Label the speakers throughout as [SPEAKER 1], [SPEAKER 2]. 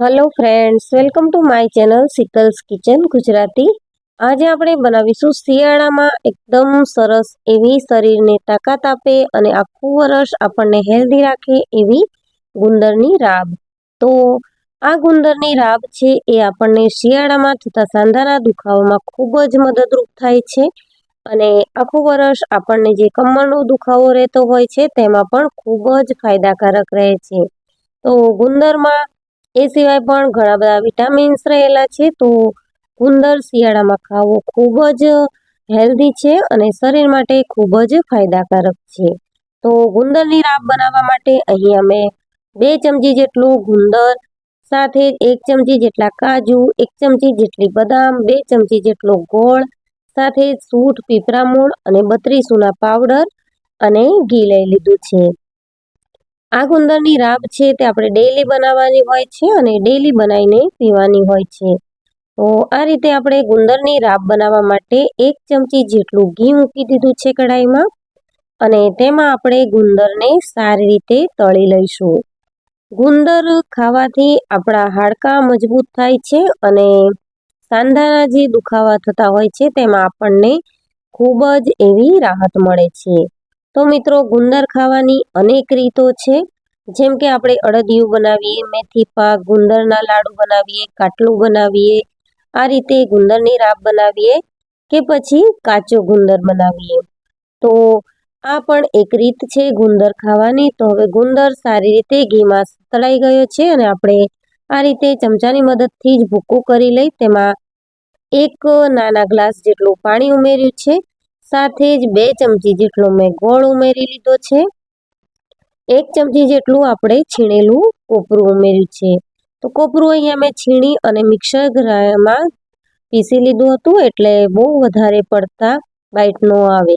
[SPEAKER 1] Hello friends welcome to my channel સિકલ્સ kitchen Gujarati આજે આપણે બનાવીશું શિયાળામાં એકદમ સરસ એવી શરીરને તાકાત આપે અને આખું વર્ષ આપણને હેલ્ધી રાખે એવી ગુંદરની રાબ. તો આ ગુંદરની રાબ છે એ આપણને શિયાળામાં થતા સાંધાના દુખાવામાં ખૂબ જ મદદરૂપ થાય છે અને આખું વર્ષ આપણને જે કમરનો દુખાવો રહેતો હોય છે તેમાં પણ ખૂબ જ ફાયદાકારક રહે છે. તો ગુંદરમાં એ સિવાય પણ ઘણા બધા વિટામિન્સ રહેલા છે. તો ગુંદર શિયાળામાં ખાવો ખૂબ જ હેલ્ધી છે અને શરીર માટે ખૂબ જ ફાયદાકારક છે. તો ગુંદરની રાબ બનાવવા માટે અહીં અમે બે ચમચી જેટલું ગુંદર સાથે એક ચમચી જેટલા કાજુ, એક ચમચી જેટલી બદામ, બે ચમચી જેટલો ગોળ, સાથે જ પીપરા મૂળ અને બત્રીસુના પાવડર અને ઘી લઈ લીધું છે. આ ગુંદરની રાબ છે તે આપણે ડેઈલી બનાવવાની હોય છે અને ડેઈલી બનાવીને પીવાની હોય છે. તો આ રીતે આપણે ગુંદરની રાબ બનાવવા માટે એક ચમચી જેટલું ઘી મૂકી દીધું છે કઢાઈમાં અને તેમાં આપણે ગુંદરને સારી રીતે તળી લઈશું. ગુંદર ખાવાથી આપણા હાડકાં મજબૂત થાય છે અને સાંધાના જે દુખાવા થતા હોય છે તેમાં આપણને ખૂબ જ એવી રાહત મળે છે. તો મિત્રો ગુંદર ખાવાની અનેક રીતો છે. જેમ કે આપણે અડદિયું બનાવીએ, મેથી પાક, ગુંદરના લાડુ બનાવીએ, કાટલું બનાવીએ, આ રીતે ગુંદરની રાબ બનાવીએ કે પછી કાચો ગુંદર બનાવીએ. તો આ પણ એક રીત છે ગુંદર ખાવાની. તો હવે ગુંદર સારી રીતે ઘીમાં તળાઈ ગયો છે અને આપણે આ રીતે ચમચાની મદદથી જ ભૂકું કરી લઈ તેમાં એક નાના ગ્લાસ જેટલું પાણી ઉમેર્યું છે. સાથે જ બે ચમચી જેટલો મેં ગોળ ઉમેરી લીધો છે. એક ચમચી જેટલું આપણે છીણેલું કોપરું ઉમેર્યું છે. તો કોપરું અહીંયા મેં છીણી અને મિક્સર ગ્રામાં પીસી લીધું હતું એટલે બહુ વધારે પડતા બાઈટ ન આવે.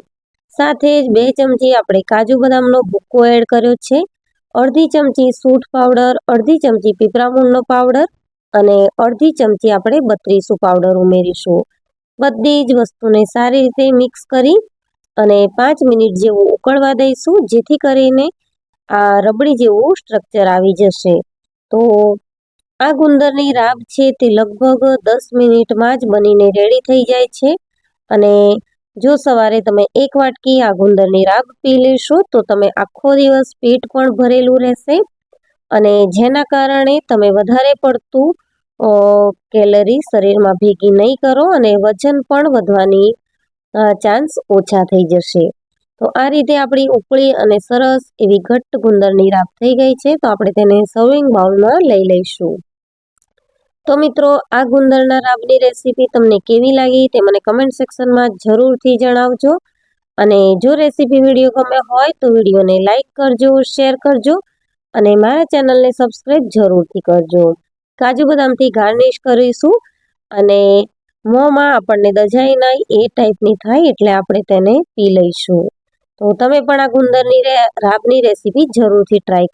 [SPEAKER 1] સાથે જ બે ચમચી આપણે કાજુ બદામનો ભૂકો એડ કર્યો છે. અડધી ચમચી સૂંઠ પાવડર, અડધી ચમચી પીપળામૂળનો પાવડર અને અડધી ચમચી આપણે બત્રીસું પાવડર ઉમેરીશું. બધી જ વસ્તુને સારી રીતે મિક્સ કરી અને પાંચ મિનિટ જેવું ઉકળવા દઈશું, જેથી કરીને આ રબડી જેવું સ્ટ્રક્ચર આવી જશે. તો આ ગુંદરની રાબ છે તે લગભગ દસ મિનિટમાં જ બનીને રેડી થઈ જાય છે. અને જો સવારે તમે એક વાટકી આ ગુંદરની રાબ પી લેશો, તો તમે આખો દિવસ પેટ પણ ભરેલું રહેશે. અને જેના કારણે તમે વધારે પડતું કેલરી શરીરમાં ભેગી નહીં કરો અને વજન પણ વધવાની ચાન્સ ઓછા થઈ જશે. તો આ રીતે આપણી ઉકળી અને સરસ એવી ઘટ્ટ ગુંદરની રાબ થઈ ગઈ છે, તો આપણે તેને સર્વિંગ બાઉલમાં લઈ લઈશું. તો મિત્રો, આ ગુંદરના રાબની રેસીપી તમને કેવી લાગી તે મને કમેન્ટ સેક્શનમાં જરૂરથી જણાવજો. અને જો રેસીપી વીડિયો ગમે હોય તો વિડીયોને લાઇક કરજો શેર કરજો અને મારા ચેનલને સબસ્ક્રાઈબ જરૂરથી કરજો. કાજુ બદામથી ગાર્નિશ કરીશું અને મોંમાં આપણને દજાઈ નહીં એ ટાઈપની થાય એટલે આપણે તેને પી લઈશું. તો તમે પણ આ ગુંદરની રાબની રેસીપી જરૂરથી ટ્રાય